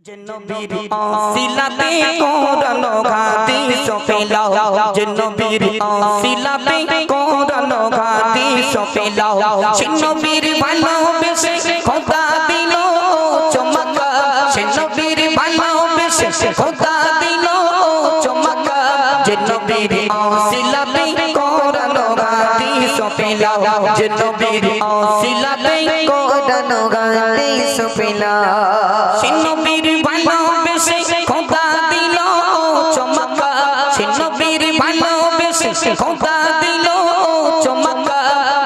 নবীর অসিলাতে কোরআন হাদিস পেলাও যে নবীর অসিলাতে কোরআন হাদিস পেলাও সে নবীর ভালোবেসে খোদা দিল চমকা সে নবীর ভালোবেসে খোদা দিল চমকা যে নবীর অসিলাতে কোরআন হাদিস পেলাও যে নবীর অসিলাতে কোরআন হাদিস পেলা সে নবীর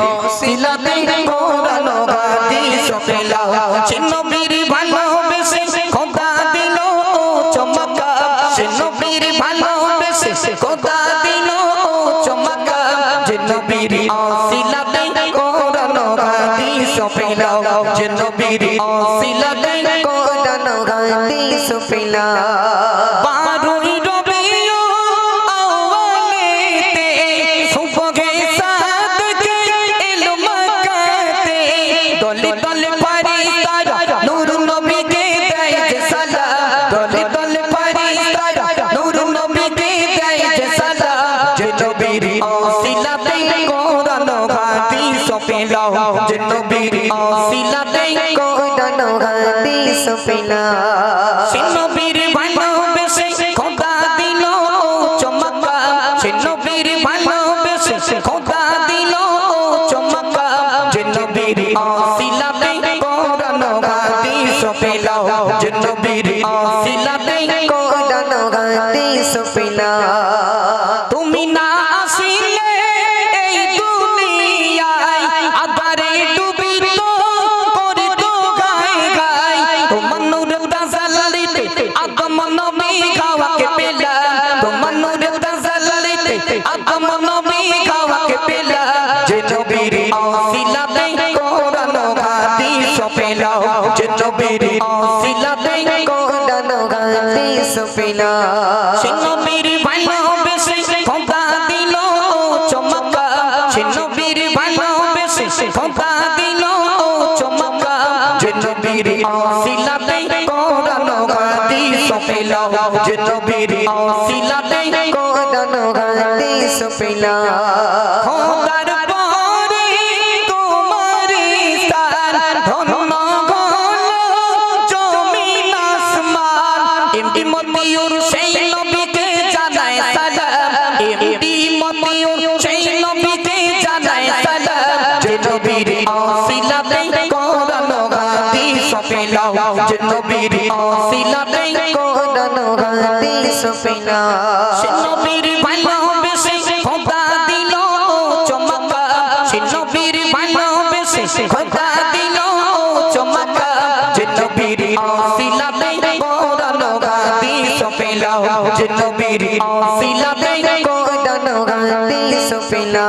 অসিলাত কোরআন হাদিস পেলা সে নবীর ভালোবেসে খোদা দিল চমকা। সে নবীর ভালোবেসে খোদা দিল চমকা। যে নবীর অসিলাতে কোরআন হাদিস পেলাও যে নবীর অসিলাতে কোরআন হাদিস পেলা পেলাও যে নবীর অসিলাতে কোরআন হাদিস পেলা সে নবীর ভালোবেসে খোদা দিল চমকা সে নবীর ভালোবেসে খোদা দিল চমকা যে নবীর অসিলাতে কোরআন হাদিস পেলাও যে নবীর অসিলাতে কোরআন হাদিস পেলা অসিলাতে কোরআন হাদিস পেলা যে নবীর অসিলাতে কোরআন হাদিস পেলা সে নবীর ভালোবেসে খোদা দিল চমকা সে নবীর ভালোবেসে খোদা দিল চমকা যে নবীর অসিলাতে কোরআন হাদিস পেলাও যে নবীর অসিলাতে কোরআন হাদিস পেলা খোদার মতিউর সেই নবীকে জানায় সালাম। এমডি মতিউর সেই নবীকে জানায় সালাম। যে নবীর অসিলাতে কোরআন হাদিস পেলাও যে নবীর অসিলাতে কোরআন হাদিস পেলা সে নবীর ভালোবেসে খোদা দিল চমকা। সে নবীর ভালোবেসে খোদা পেলাও যে নবীর অসিলাতে কোরআন হাদিস পেলা